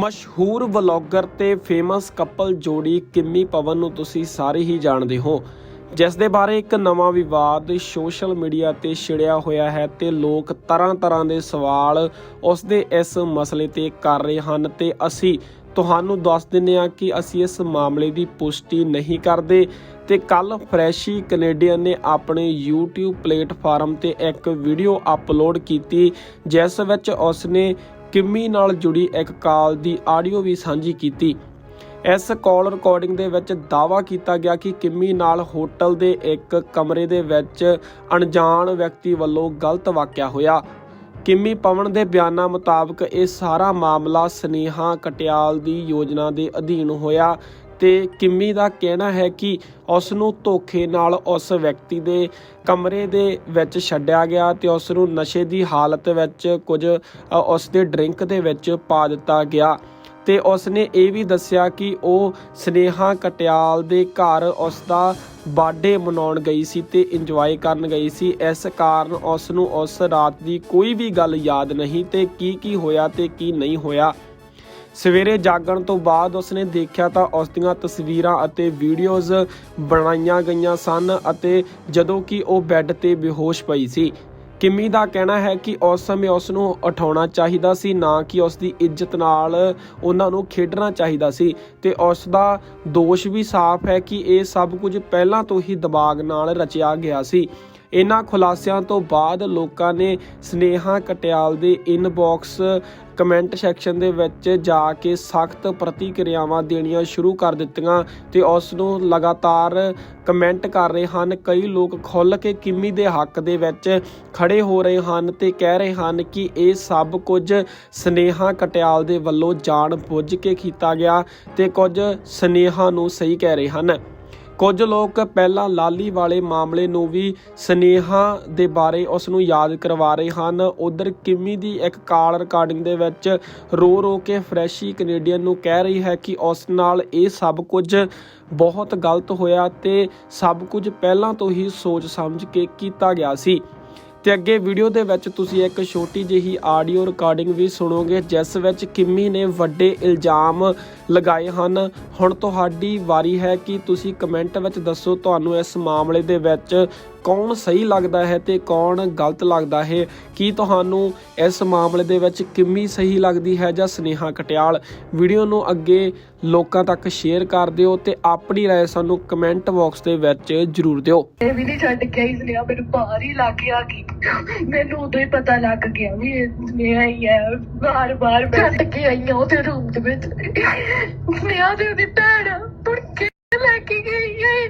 ਮਸ਼ਹੂਰ ਵਲੌਗਰ ਤੇ famous couple ਜੋੜੀ ਕਿੰਮੀ ਪਵਨ ਨੂੰ ਤੁਸੀਂ ਸਾਰੇ ਹੀ ਜਾਣਦੇ ਹੋ। ਜਿਸ ਦੇ ਬਾਰੇ ਇੱਕ ਨਵਾਂ ਵਿਵਾਦ ਸੋਸ਼ਲ ਮੀਡੀਆ ਤੇ ਛਿੜਿਆ ਹੋਇਆ ਹੈ ਤੇ ਲੋਕ ਤਰ੍ਹਾਂ-ਤਰ੍ਹਾਂ ਦੇ ਸਵਾਲ ਉਸ ਦੇ ਇਸ ਮਸਲੇ ਤੇ ਕਰ ਰਹੇ ਹਨ ਤੇ ਅਸੀਂ ਤੁਹਾਨੂੰ ਦੱਸ ਦਿੰਨੇ ਆ ਕਿ ਅਸੀਂ ਇਸ ਮਾਮਲੇ ਦੀ ਪੁਸ਼ਟੀ ਨਹੀਂ ਕਰਦੇ ਤੇ ਕੱਲ ਫਰੈਸ਼ੀ ਕੈਨੇਡੀਅਨ ਨੇ ਆਪਣੇ YouTube ਪਲੇਟਫਾਰਮ ਤੇ ਇੱਕ ਵੀਡੀਓ ਅਪਲੋਡ ਕੀਤੀ, ਜਿਸ ਵਿੱਚ ਉਸਨੇ ਕਿੰਮੀ ਨਾਲ ਜੁੜੀ ਇੱਕ ਕਾਲ ਦੀ ਆਡੀਓ ਵੀ ਸਾਂਝੀ ਕੀਤੀ। ਇਸ ਕਾਲ ਰਿਕਾਰਡਿੰਗ ਦੇ ਵਿੱਚ ਦਾਵਾ ਕੀਤਾ ਗਿਆ ਕਿ ਕਿੰਮੀ ਨਾਲ ਹੋਟਲ ਦੇ ਇੱਕ ਕਮਰੇ ਦੇ ਵਿੱਚ ਅਣਜਾਣ ਵਿਅਕਤੀ ਵੱਲੋਂ ਗਲਤ ਵਾਕਿਆ ਹੋਇਆ। ਕਿੰਮੀ ਪਵਨ ਦੇ ਬਿਆਨਾਂ ਮੁਤਾਬਕ ਇਹ ਸਾਰਾ ਮਾਮਲਾ ਸਨੇਹਾ ਕਟਿਆਲ ਦੀ ਯੋਜਨਾ ਦੇ ਅਧੀਨ ਹੋਇਆ। ਤੇ ਕਿੰਮੀ ਦਾ ਕਹਿਣਾ ਹੈ ਕਿ ਉਸ ਨੂੰ ਧੋਖੇ ਨਾਲ ਉਸ ਵਿਅਕਤੀ ਦੇ ਕਮਰੇ ਦੇ ਵਿੱਚ ਛੱਡਿਆ ਗਿਆ ਤੇ ਉਸ ਨੂੰ ਨਸ਼ੇ ਦੀ ਹਾਲਤ ਵਿੱਚ ਕੁਝ ਉਸ ਦੇ ਡਰਿੰਕ ਦੇ ਵਿੱਚ ਪਾ ਦਿੱਤਾ ਗਿਆ। ਤੇ ਉਸ ਨੇ ਇਹ ਵੀ ਦੱਸਿਆ ਕਿ ਉਹ ਸਨੇਹਾ ਕਟਿਆਲ ਦੇ ਘਰ ਉਸ ਦਾ ਬਰਥਡੇ ਮਨਾਉਣ ਗਈ ਸੀ ਤੇ ਇੰਜੋਏ ਕਰਨ ਗਈ ਸੀ। ਇਸ ਕਾਰਨ ਉਸ ਨੂੰ ਉਸ ਰਾਤ ਦੀ ਕੋਈ ਵੀ ਗੱਲ ਯਾਦ ਨਹੀਂ ਤੇ ਕੀ ਕੀ ਹੋਇਆ ਤੇ ਕੀ ਨਹੀਂ ਹੋਇਆ। ਸਵੇਰੇ ਜਾਗਣ ਤੋਂ ਬਾਅਦ ਉਸਨੇ ਦੇਖਿਆ ਤਾਂ ਉਸ ਦੀਆਂ ਤਸਵੀਰਾਂ ਅਤੇ ਵੀਡੀਓਜ਼ ਬਣਾਈਆਂ ਗਈਆਂ ਸਨ ਅਤੇ ਜਦੋਂ ਕਿ ਉਹ ਬੈੱਡ ਤੇ ਬੇਹੋਸ਼ ਪਈ ਸੀ। ਕਿਮੀ ਦਾ ਕਹਿਣਾ ਹੈ ਕਿ ਉਸ ਸਮੇਂ ਉਸ ਨੂੰ ਉਠਾਉਣਾ ਚਾਹੀਦਾ ਸੀ, ਨਾ ਕਿ ਉਸ ਦੀ ਇੱਜ਼ਤ ਨਾਲ ਉਹਨਾਂ ਨੂੰ ਖੇਡਣਾ ਚਾਹੀਦਾ ਸੀ ਤੇ ਉਸ ਦਾ ਦੋਸ਼ ਵੀ ਸਾਫ਼ ਹੈ ਕਿ ਇਹ ਸਭ ਕੁਝ ਪਹਿਲਾਂ ਤੋਂ ਹੀ ਦਿਮਾਗ ਨਾਲ ਰਚਿਆ ਗਿਆ ਸੀ। ਇਹਨਾਂ ਖੁਲਾਸਿਆਂ ਤੋਂ ਬਾਅਦ ਲੋਕਾਂ ਨੇ ਸਨੇਹਾ ਕਟਿਆਲ ਦੇ ਇਨਬਾਕਸ ਕਮੈਂਟ ਸੈਕਸ਼ਨ ਦੇ ਵਿੱਚ ਜਾ ਕੇ ਸਖਤ ਪ੍ਰਤੀਕਿਰਿਆਵਾਂ ਦੇਣੀਆਂ ਸ਼ੁਰੂ ਕਰ ਦਿੱਤੀਆਂ ਤੇ ਉਸ ਨੂੰ ਲਗਾਤਾਰ ਕਮੈਂਟ ਕਰ ਰਹੇ ਹਨ। ਕਈ ਲੋਕ ਖੁੱਲ ਕੇ ਕਿੰਮੀ ਦੇ ਹੱਕ ਦੇ ਵਿੱਚ ਖੜੇ ਹੋ ਰਹੇ ਹਨ ਤੇ ਕਹਿ ਰਹੇ ਹਨ ਕਿ ਇਹ ਸਭ ਕੁਝ ਸਨੇਹਾ ਕਟਿਆਲ ਦੇ ਵੱਲੋਂ ਜਾਣ ਬੁੱਝ ਕੇ ਕੀਤਾ ਗਿਆ ਤੇ ਕੁਝ ਸਨੇਹਾ ਨੂੰ ਸਹੀ ਕਹਿ ਰਹੇ ਹਨ। ਕੁਝ ਲੋਕ ਪਹਿਲਾਂ ਲਾਲੀ ਵਾਲੇ ਮਾਮਲੇ ਨੂੰ ਵੀ ਸਨੇਹਾ ਦੇ ਬਾਰੇ ਉਸ ਨੂੰ ਯਾਦ ਕਰਵਾ ਰਹੇ ਹਨ। ਉਧਰ ਕਿਮੀ ਦੀ ਇੱਕ ਕਾਲ ਰਿਕਾਰਡਿੰਗ ਦੇ ਵਿੱਚ ਰੋ ਰੋ ਕੇ ਫਰੈਸ਼ੀ ਕੈਨੇਡੀਅਨ ਨੂੰ ਕਹਿ ਰਹੀ ਹੈ ਕਿ ਉਸ ਨਾਲ ਇਹ ਸਭ ਕੁਝ ਬਹੁਤ ਗਲਤ ਹੋਇਆ ਤੇ ਸਭ ਕੁਝ ਪਹਿਲਾਂ ਤੋਂ ਹੀ ਸੋਚ ਸਮਝ ਕੇ ਕੀਤਾ ਗਿਆ ਸੀ। ਤੇ ਅੱਗੇ ਵੀਡੀਓ ਦੇ ਵਿੱਚ ਤੁਸੀਂ ਇੱਕ ਛੋਟੀ ਜਿਹੀ ਆਡੀਓ ਰਿਕਾਰਡਿੰਗ ਵੀ ਸੁਣੋਗੇ, ਜਿਸ ਵਿੱਚ ਕਿਮੀ ਨੇ ਵੱਡੇ ਇਲਜ਼ਾਮ ਲਗਾਏ ਹਨ। ਹੁਣ ਤੁਹਾਡੀ ਵਾਰੀ ਹੈ ਕਿ ਤੁਸੀਂ ਕਮੈਂਟ ਵਿੱਚ ਦੱਸੋ, ਤੁਹਾਨੂੰ ਇਸ ਮਾਮਲੇ ਦੇ ਵਿੱਚ ਕੌਣ ਸਹੀ ਲੱਗਦਾ ਹੈ ਤੇ ਕੌਣ ਗਲਤ ਲੱਗਦਾ ਹੈ ਕੀ ਤੁਹਾਨੂੰ ਇਸ ਮਾਮਲੇ ਦੇ ਵਿੱਚ ਕਿੰਮੀ ਸਹੀ ਲੱਗਦੀ ਹੈ ਜਾਂ ਸਨੇਹਾ ਕਟਿਆਲ ਵੀਡੀਓ ਨੂੰ ਅੱਗੇ ਲੋਕਾਂ ਤੱਕ ਸ਼ੇਅਰ ਕਰ ਦਿਓ ਤੇ ਆਪਣੀ رائے ਸਾਨੂੰ ਕਮੈਂਟ ਬਾਕਸ ਦੇ ਵਿੱਚ ਜਰੂਰ ਦਿਓ ਇਹ ਵੀ ਨਹੀਂ ਛੱਡ ਕੇ ਆਈ ਸਨੇਹਾ ਮੈਨੂੰ ਬਾਹਰ ਹੀ ਲਾ ਕੇ ਆ ਗਈ ਮੈਨੂੰ ਉਦੋਂ ਹੀ ਪਤਾ ਲੱਗ ਗਿਆ ਵੀ ਇਹ ਸਨੇਹਾ ਹੀ ਹੈ ਬਾਰ ਬਾਰ ਛੱਡ ਕੇ ਆਈ ਆ ਉਹਦੇ ਰੂਮ ਦੇ ਵਿੱਚ ਸਨੇਹਾ ਦੇ ਉਹਦੀ ਭੈਣ ਤੁਰ ਕੇ ਲੈ ਕੇ ਗਈ ਹੈ ਇਹ